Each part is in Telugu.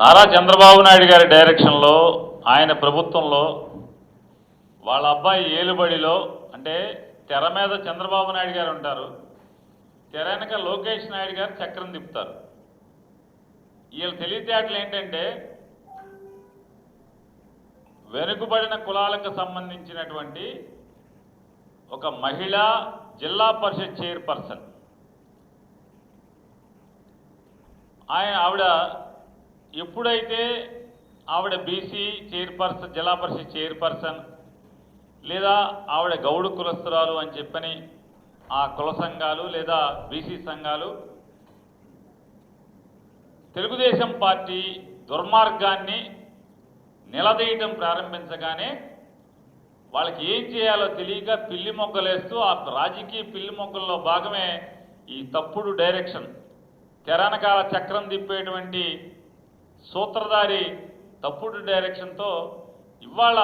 నారా చంద్రబాబు నాయుడు గారి డైరెక్షన్లో ఆయన ప్రభుత్వంలో వాళ్ళ అబ్బాయి ఏలుబడిలో అంటే తెర మీద చంద్రబాబు నాయుడు గారు ఉంటారు తెర వెనక లోకేష్ నాయుడు గారు చక్రం తిప్పుతారు. వీళ్ళ తెలివితేటలు ఏంటంటే వెనుకబడిన కులాలకు సంబంధించినటువంటి ఒక మహిళ జిల్లా పరిషత్ చైర్పర్సన్. ఆయన ఆవిడ ఎప్పుడైతే ఆవిడ బీసీ చైర్పర్సన్ జిల్లా పరిషత్ చైర్పర్సన్ లేదా ఆవిడ గౌడు కులస్తురాలు అని చెప్పని ఆ కుల సంఘాలు లేదా బీసీ సంఘాలు తెలుగుదేశం పార్టీ దుర్మార్గాన్ని నిలదీయటం ప్రారంభించగానే వాళ్ళకి ఏం చేయాలో తెలియక పిల్లి మొగ్గలేస్తూ ఆ రాజకీయ పిల్లి మొగ్గల్లో భాగమే ఈ తప్పుడు డైరెక్షన్ తెరనకాల చక్రం తిప్పేటువంటి సూత్రధారి తప్పుడు డైరెక్షన్తో ఇవాళ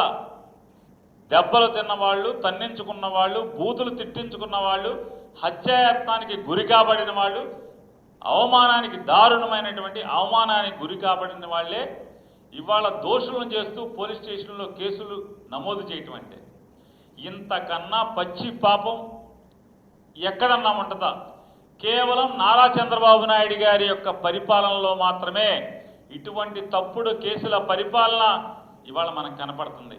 దెబ్బలు తిన్నవాళ్ళు తన్నించుకున్న వాళ్ళు బూతులు తిట్టించుకున్న వాళ్ళు హత్యాయత్నానికి గురి కాబడిన వాళ్ళు అవమానానికి దారుణమైనటువంటి అవమానానికి గురి కాబడిన వాళ్ళే ఇవాళ దోషులను చేస్తూ పోలీస్ స్టేషన్లో కేసులు నమోదు చేయటం అంటే. ఇంతకన్నా పచ్చి పాపం ఎక్కడన్నా ఉంటుందా? కేవలం నారా చంద్రబాబు నాయుడు గారి యొక్క పరిపాలనలో మాత్రమే ఇటువంటి తప్పుడు కేసుల పరిపాలన ఇవాళ మనకు కనపడుతుంది.